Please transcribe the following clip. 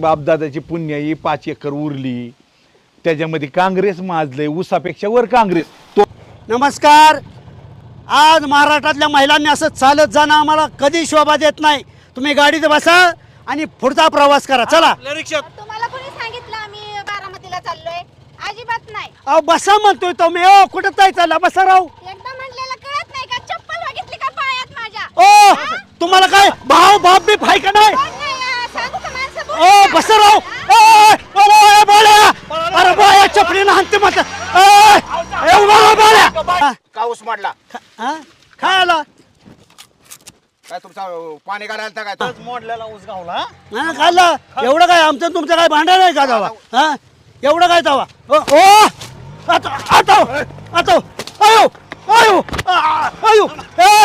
बापदादाची पुण्याई पाच एकर उरली. त्याच्यामध्ये काँग्रेस माजलंय ऊसापेक्षा वर काँग्रेस. तो नमस्कार. आज महाराष्ट्रातल्या महिलांनी असं चालत जाणं आम्हाला कधी शोभा देत नाही. तुम्ही गाडीत बसा आणि पुढचा प्रवास करा. चला. तुम्हाला कोणी सांगितलं आम्ही बारामतीला चाललोय? अजिबात नाही. अहो बसा म्हणतोय तो मी ओ कुठं चालला? बसा राहू एकदा म्हणलेलं कळत नाही का चप्पल बघितली का पायात माझ्या ओ तुम्हाला काय भाव बाप बी फाय का नाही कोण नाही आ, सांगू का ओ, बोल्या. अरे बोया चपलीनं हाणते मत बोल्या. काऊस मांडला? काय आला? काय तुमचा अं, पाणी होता काय तो? मोडलेला ऊस गावला हा? खाल्ला? एवढं काय आमचं तुमचं काय भांडण आहे का जावा? हा? एवढं काय जावा? ओ ओ आता आता आता आयो आयो आ- आयो ए